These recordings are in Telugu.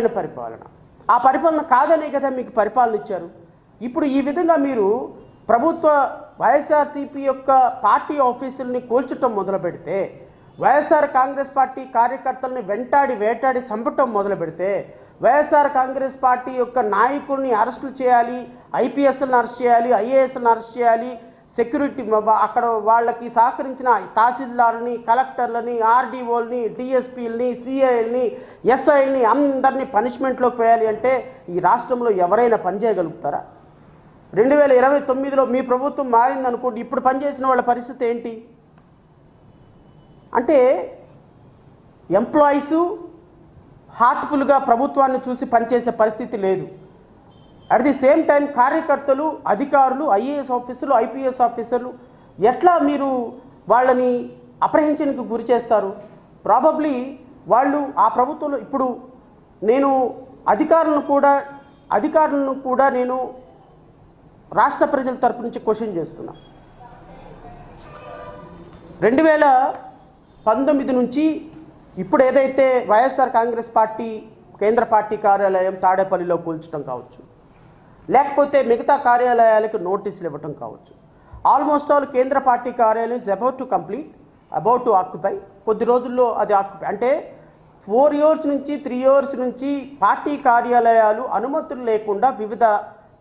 దుర్మార్గమైన పరిపాలన. ఆ పరిపాలన కాదనే కదా మీకు పరిపాలన ఇచ్చారు. ఇప్పుడు ఈ విధంగా మీరు ప్రభుత్వ వైఎస్ఆర్సీపీ యొక్క పార్టీ ఆఫీసుల్ని కూల్చటం మొదలు పెడితే వైఎస్ఆర్ కాంగ్రెస్ పార్టీ కార్యకర్తల్ని వెంటాడి వేటాడి చంపటం మొదలు పెడితే వైఎస్ఆర్ కాంగ్రెస్ పార్టీ యొక్క నాయకుల్ని అరెస్టులు చేయాలి ఐపీఎస్లను అరెస్ట్ చేయాలి ఐఏఎస్లను అరెస్ట్ చేయాలి సెక్యూరిటీ అక్కడ వాళ్ళకి సహకరించిన తహసీల్దార్ని కలెక్టర్లని ఆర్డీఓల్ని డిఎస్పీలని సిఐల్ని ఎస్ఐల్ని అందరినీ పనిష్మెంట్లోకి వేయాలి అంటే ఈ రాష్ట్రంలో ఎవరైనా పనిచేయగలుగుతారా రెండు వేల ఇరవై తొమ్మిదిలో మీ ప్రభుత్వం మారింది అనుకోండి ఇప్పుడు పనిచేసిన వాళ్ళ పరిస్థితి ఏంటి? అంటే ఎంప్లాయీసు హార్ట్ఫుల్గా ప్రభుత్వాన్ని చూసి పనిచేసే పరిస్థితి లేదు. అట్ ది సేమ్ టైం కార్యకర్తలు అధికారులు ఐఏఎస్ ఆఫీసర్లు ఐపీఎస్ ఆఫీసర్లు ఎట్లా మీరు వాళ్ళని అప్రహించడానికి గురి చేస్తారు? ప్రాబబ్లీ వాళ్ళు ఆ ప్రభుత్వంలో ఇప్పుడు నేను అధికారులను కూడా అధికారులను కూడా నేను రాష్ట్ర ప్రజల తరపు నుంచి క్వశ్చన్ చేస్తున్నా. రెండు వేల పంతొమ్మిది నుంచి ఇప్పుడు ఏదైతే వైఎస్ఆర్ కాంగ్రెస్ పార్టీ కేంద్ర పార్టీ కార్యాలయం తాడేపల్లిలో కూల్చడం కావచ్చు. లేకపోతే మిగతా కార్యాలయాలకు నోటీసులు ఇవ్వటం కావచ్చు. ఆల్మోస్ట్ ఆల్ కేంద్ర పార్టీ కార్యాలయం is about to complete about to occupy కొద్ది రోజుల్లో అది ఆక్యుపై అంటే ఫోర్ ఇయర్స్ నుంచి త్రీ ఇయర్స్ నుంచి పార్టీ కార్యాలయాలు అనుమతులు లేకుండా వివిధ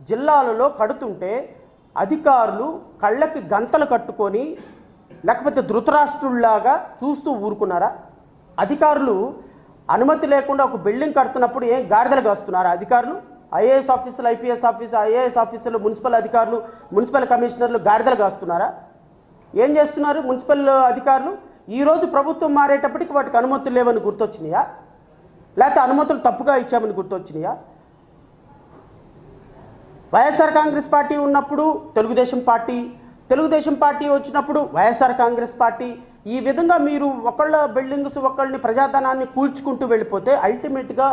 జిల్లాలలో కడుతుంటే అధికారులు కళ్ళకి గంతలు కట్టుకొని లేకపోతే ధృతరాష్ట్రుల్లాగా చూస్తూ ఊరుకున్నారా? అధికారులు అనుమతి లేకుండా ఒక బిల్డింగ్ కడుతున్నప్పుడు ఏం గాడిదలు కాస్తున్నారా అధికారులు? ఐఏఎస్ ఆఫీసర్లు ఐపీఎస్ ఆఫీసర్ ఐఏఎస్ ఆఫీసర్లు మున్సిపల్ అధికారులు మున్సిపల్ కమిషనర్లు గాడిదలు కాస్తున్నారా? ఏం చేస్తున్నారు మున్సిపల్ అధికారులు? ఈరోజు ప్రభుత్వం మారేటప్పటికి వాటికి అనుమతులు లేవని గుర్తొచ్చినాయా? లేకపోతే అనుమతులు తప్పుగా ఇచ్చామని గుర్తొచ్చినాయా? వైఎస్ఆర్ కాంగ్రెస్ పార్టీ ఉన్నప్పుడు తెలుగుదేశం పార్టీ తెలుగుదేశం పార్టీ వచ్చినప్పుడు వైఎస్ఆర్ కాంగ్రెస్ పార్టీ. ఈ విధంగా మీరు ఒకళ్ళ బిల్డింగ్స్ ఒకళ్ళని ప్రజాధనాన్ని కూల్చుకుంటూ వెళ్ళిపోతే అల్టిమేట్గా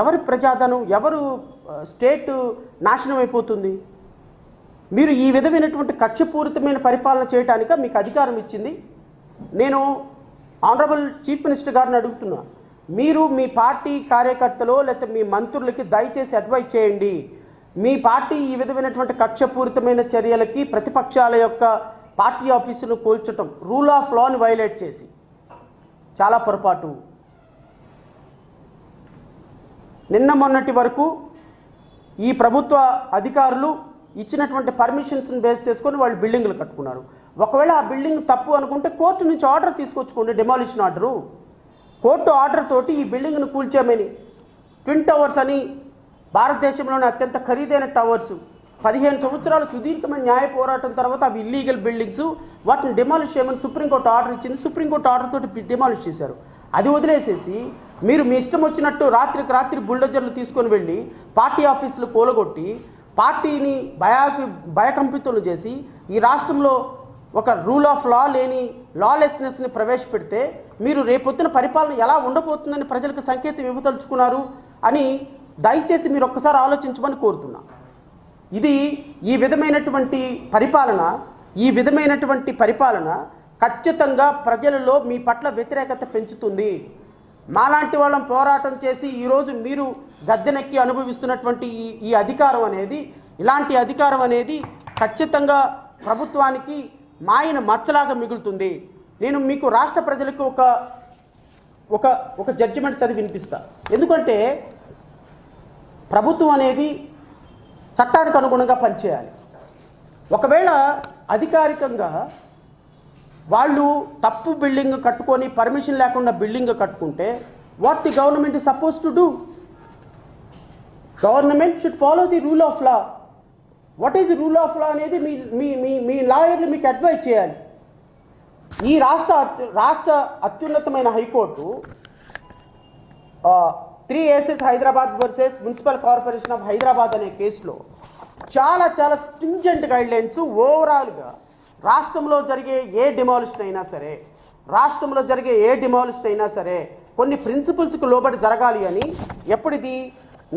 ఎవరి ప్రజాధనం ఎవరు స్టేట్ నాశనం అయిపోతుంది. మీరు ఈ విధమైనటువంటి కక్షపూరితమైన పరిపాలన చేయడానిక మీకు అధికారం ఇచ్చింది. నేను ఆనరబుల్ చీఫ్ మినిస్టర్ గారిని అడుగుతున్నా. మీరు మీ పార్టీ కార్యకర్తలు లేకపోతే మీ మంత్రులకి దయచేసి అడ్వైజ్ చేయండి. మీ పార్టీ ఈ విధమైనటువంటి కక్షపూరితమైన చర్యలకి ప్రతిపక్షాల యొక్క పార్టీ ఆఫీసును కూల్చటం రూల్ ఆఫ్ లాని వైలేట్ చేసి. చాలా పొరపాటు. నిన్న మొన్నటి వరకు ఈ ప్రభుత్వ అధికారులు ఇచ్చినటువంటి పర్మిషన్స్ని బేస్ చేసుకొని వాళ్ళు బిల్డింగ్లు కట్టుకున్నారు. ఒకవేళ ఆ బిల్డింగ్ తప్పు అనుకుంటే కోర్టు నుంచి ఆర్డర్ తీసుకొచ్చుకోండి డెమాలిషన్ ఆర్డరు కోర్టు ఆర్డర్ తోటి ఈ బిల్డింగ్ను కూల్చామని ట్విన్ టవర్స్ అని భారతదేశంలోనే అత్యంత ఖరీదైన టవర్స్ పదిహేను సంవత్సరాల సుదీర్ఘమైన న్యాయ పోరాటం తర్వాత అవి ఇల్లీగల్ బిల్డింగ్స్ వాటిని డిమాలిష్ చేయమని సుప్రీంకోర్టు ఆర్డర్ ఇచ్చింది. సుప్రీంకోర్టు ఆర్డర్ తోటి డిమాలిష్ చేశారు. అది వదిలేసేసి మీరు మీ ఇష్టం వచ్చినట్టు రాత్రికి రాత్రి బుల్డోజర్లు తీసుకొని వెళ్ళి పార్టీ ఆఫీసులు కూలగొట్టి పార్టీని భయాకి భయకంపితులు చేసి ఈ రాష్ట్రంలో ఒక రూల్ ఆఫ్ లా లేని లాలెస్నెస్ని ప్రవేశపెడితే మీరు రేపొద్దున పరిపాలన ఎలా ఉండబోతుందని ప్రజలకు సంకేతం ఇవ్వదలుచుకున్నారు అని దయచేసి మీరు ఒక్కసారి ఆలోచించమని కోరుతున్నా. ఇది ఈ విధమైనటువంటి పరిపాలన ఈ విధమైనటువంటి పరిపాలన ఖచ్చితంగా ప్రజలలో మీ పట్ల వ్యతిరేకత పెంచుతుంది. మాలాంటి వాళ్ళం పోరాటం చేసి ఈరోజు మీరు గద్దెనెక్కి అనుభవిస్తున్నటువంటి ఈ ఈ అధికారం అనేది ఇలాంటి అధికారం అనేది ఖచ్చితంగా ప్రభుత్వానికి మాయన మచ్చలాగా మిగులుతుంది. నేను మీకు రాష్ట్ర ప్రజలకు ఒక ఒక ఒక జడ్జిమెంట్ చదివి వినిపిస్తా. ఎందుకంటే ప్రభుత్వం అనేది చట్టానికి అనుగుణంగా పనిచేయాలి. ఒకవేళ అధికారికంగా వాళ్ళు తప్పు బిల్డింగ్ కట్టుకొని పర్మిషన్ లేకుండా బిల్డింగ్ కట్టుకుంటే what the government suppose to do government should follow the rule of law what is the rule of law అనేది మీ మీ మీ మీ లాయర్లు మీకు అడ్వైజ్ చేయాలి. ఈ రాష్ట్ర అత్యు- రాష్ట్ర అత్యున్నతమైన high court three aces Hyderabad versus municipal corporation of Hyderabad అనే కేసులో చాలా చాలా స్ట్రింజెంట్ గైడ్లైన్స్ ఓవరాల్గా రాష్ట్రంలో జరిగే ఏ డిమాలిషన్ అయినా సరే రాష్ట్రంలో జరిగే ఏ డిమాలిషన్ అయినా సరే కొన్ని ప్రిన్సిపల్స్కి లోబడి జరగాలి అని ఎప్పటిది?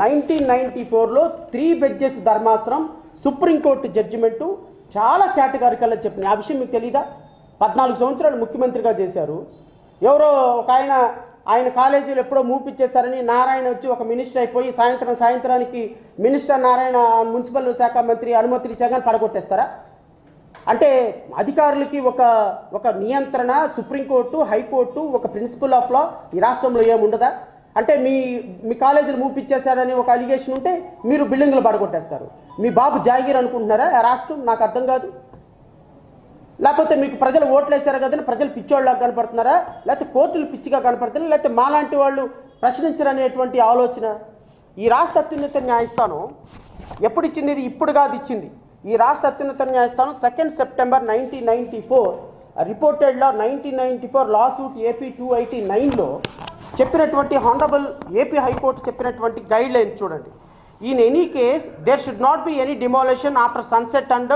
నైన్టీన్ నైన్టీ ఫోర్లో త్రీ బెడ్జెస్ ధర్మాసనం సుప్రీంకోర్టు జడ్జిమెంటు చాలా కేటగారికల్లా చెప్పిన ఆ విషయం మీకు తెలీదా? పద్నాలుగు సంవత్సరాలు ముఖ్యమంత్రిగా చేశారు. ఎవరో ఒక ఆయన ఆయన కాలేజీలో ఎప్పుడో మూపిచ్చేశారని నారాయణ వచ్చి ఒక మినిస్టర్ అయిపోయి సాయంత్రం సాయంత్రానికి మినిస్టర్ నారాయణ మున్సిపల్ శాఖ మంత్రి అనుమతి ఇచ్చాక పడగొట్టేస్తారా? అంటే అధికారులకి ఒక ఒక నియంత్రణ సుప్రీంకోర్టు హైకోర్టు ఒక ప్రిన్సిపల్ ఆఫ్ లా ఈ రాష్ట్రంలో ఏముండదా అంటే మీ మీ కాలేజీలు మూపిచ్చేశారని ఒక అలిగేషన్ ఉంటే మీరు బిల్డింగ్లు పడగొట్టేస్తారు. మీ బాబు జాగీర్ అనుకుంటున్నారా? ఆ రాష్ట్రం నాకు అర్థం కాదు. లేకపోతే మీకు ప్రజలు ఓట్లేశారు కదని ప్రజలు పిచ్చోళ్ళగా కనపడుతున్నారా? లేకపోతే కోర్టులు పిచ్చిగా కనపడుతున్నారా? లేకపోతే మాలాంటి వాళ్ళు ప్రశ్నించరనేటువంటి ఆలోచన? ఈ రాష్ట్ర అత్యున్నత న్యాయస్థానం ఎప్పుడు ఇచ్చింది? ఇది ఇప్పుడు కాదు ఇచ్చింది. ఈ రాష్ట్ర అత్యున్నత న్యాయస్థానం second September nineteen ninety four రిపోర్టెడ్లో nineteen ninety four law suit AP two eighty నైన్లో చెప్పినటువంటి హానరబుల్ ఏపీ హైకోర్టు చెప్పినటువంటి గైడ్ లైన్ చూడండి. In any case there should not be any demolition after sunset and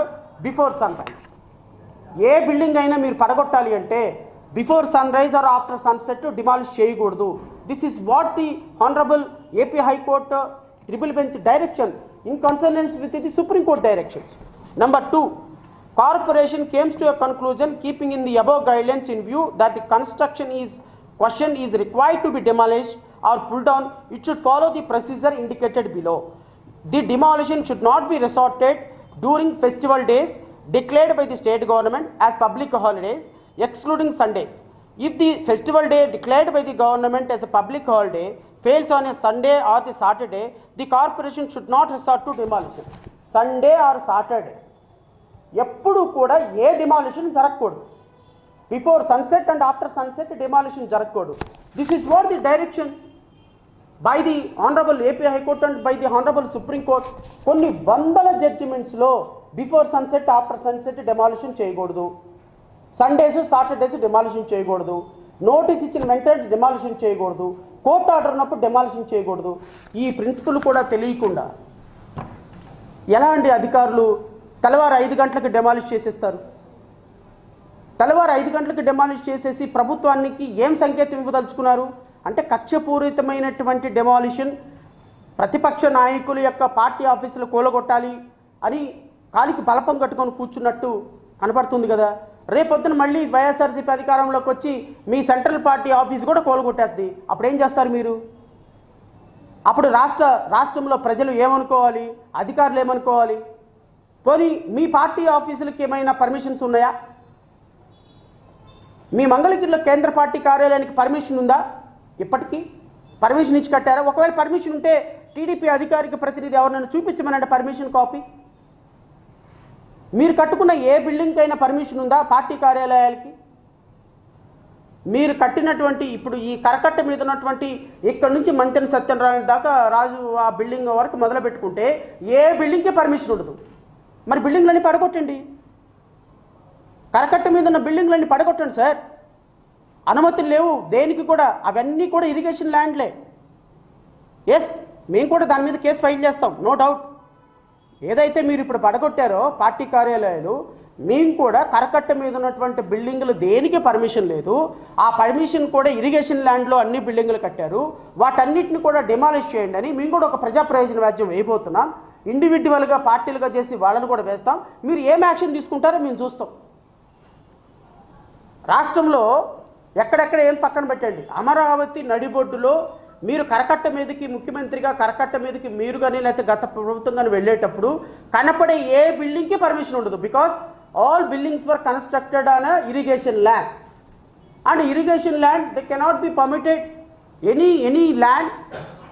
before sunrise A building అయినా మీరు పడగొట్టాలి అంటే before sunrise or after sunset demolish చేయకూడదు this is what the honourable AP high court triple bench direction in consonance with the Supreme Court direction, Number two, corporation comes to a conclusion keeping in the above guidelines in view that the construction is question is required to be demolished or pulled down, it should follow the procedure indicated below. The demolition should not be resorted during festival days declared by the state government as public holidays, excluding Sundays. If the festival day declared by the government as a public holiday, fails on a Sunday or the Saturday, the corporation should not resort to demolition. Sunday or Saturday. ఎప్పుడు కూడా ఏ డిమాలిషన్ జరగకూడదు. Before sunset and after sunset demolition జరగకూడదు. This is what the direction by the honourable AP high court and by the honourable Supreme Court కొన్ని వందల జడ్జిమెంట్స్లో before sunset after sunset demolition చేయకూడదు. సండేస్ సాటర్డేస్ డెమాలిషన్ చేయకూడదు. నోటీస్ ఇచ్చిన వెంటనే డెమాలిషన్ చేయకూడదు. కోర్టు ఆర్డర్ ఉన్నప్పుడు డెమాలిషన్ చేయకూడదు. ఈ ప్రిన్సిపల్ కూడా తెలియకుండా ఎలా అండి అధికారులు తెల్లవారు ఐదు గంటలకు డెమాలిష్ చేసేస్తారు? తెల్లవారు ఐదు గంటలకు డెమాలిష్ చేసేసి ప్రభుత్వానికి ఏం సంకేతం ఇవ్వదలుచుకున్నారు? అంటే కక్షపూరితమైనటువంటి డెమాలిషన్ ప్రతిపక్ష నాయకుల యొక్క పార్టీ ఆఫీసులు కూలగొట్టాలి అని కాలికి బలపం కట్టుకొని కూర్చున్నట్టు కనపడుతుంది కదా. రేపొద్దున మళ్ళీ వైఎస్ఆర్సీపీ అధికారంలోకి వచ్చి మీ సెంట్రల్ పార్టీ ఆఫీస్ కూడా కోలుగొట్టేస్తుంది అప్పుడు ఏం చేస్తారు మీరు? అప్పుడు రాష్ట్ర రాష్ట్రంలో ప్రజలు ఏమనుకోవాలి? అధికారులు ఏమనుకోవాలి? పోనీ మీ పార్టీ ఆఫీసులకి ఏమైనా పర్మిషన్స్ ఉన్నాయా? మీ మంగళగిరిలో కేంద్ర పార్టీ కార్యాలయానికి పర్మిషన్ ఉందా? ఇప్పటికీ పర్మిషన్ ఇచ్చి కట్టారా? ఒకవేళ పర్మిషన్ ఉంటే టీడీపీ అధికారిక ప్రతినిధి ఎవరినైనా చూపించమనంటే పర్మిషన్ కాపీ. మీరు కట్టుకున్న ఏ బిల్డింగ్కి పర్మిషన్ ఉందా పార్టీ కార్యాలయాలకి? మీరు కట్టినటువంటి ఇప్పుడు ఈ కరకట్ట మీద ఉన్నటువంటి ఇక్కడ నుంచి మంత్రి సత్యనారాయణ దాకా రాజు ఆ బిల్డింగ్ వరకు మొదలు పెట్టుకుంటే ఏ బిల్డింగ్కి పర్మిషన్ ఉండదు. మరి బిల్డింగ్లన్నీ పడగొట్టండి. కరకట్ట మీద ఉన్న బిల్డింగ్లన్నీ పడగొట్టండి సార్. అనుమతులు లేవు. దేనికి కూడా? అవన్నీ కూడా ఇరిగేషన్ ల్యాండ్లే. ఎస్ మేము కూడా దాని మీద కేసు ఫైల్ చేస్తాం. నో డౌట్ ఏదైతే మీరు ఇప్పుడు పడగొట్టారో పార్టీ కార్యాలయాలు మేము కూడా కరకట్ట మీద ఉన్నటువంటి బిల్డింగులు దేనికి పర్మిషన్ లేదు. ఆ పర్మిషన్ కూడా ఇరిగేషన్ ల్యాండ్లో అన్ని బిల్డింగులు కట్టారు. వాటన్నిటిని కూడా డిమాలిష్ చేయండి అని మేము కూడా ఒక ప్రజా ప్రయోజన వ్యాజ్యం వేయబోతున్నాం. ఇండివిజువల్గా పార్టీలుగా చేసి వాళ్ళని కూడా వేస్తాం. మీరు ఏం యాక్షన్ తీసుకుంటారో మేము చూస్తాం. రాష్ట్రంలో ఎక్కడెక్కడ ఏం పక్కన పెట్టండి. అమరావతి నడిబొడ్డులో మీరు కరకట్ట మీదకి ముఖ్యమంత్రిగా కరకట్ట మీదకి మీరు కానీ లేకపోతే గత ప్రభుత్వం కానీ వెళ్ళేటప్పుడు కనపడే ఏ బిల్డింగ్కి పర్మిషన్ ఉండదు because all buildings were constructed on irrigation land and irrigation land they cannot be permitted any any land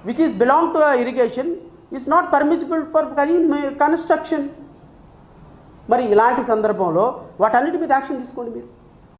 which is belong to irrigation is not permissible for construction మరి ఇలాంటి సందర్భంలో వాటన్నిటి మీద యాక్షన్ తీసుకోండి మీరు.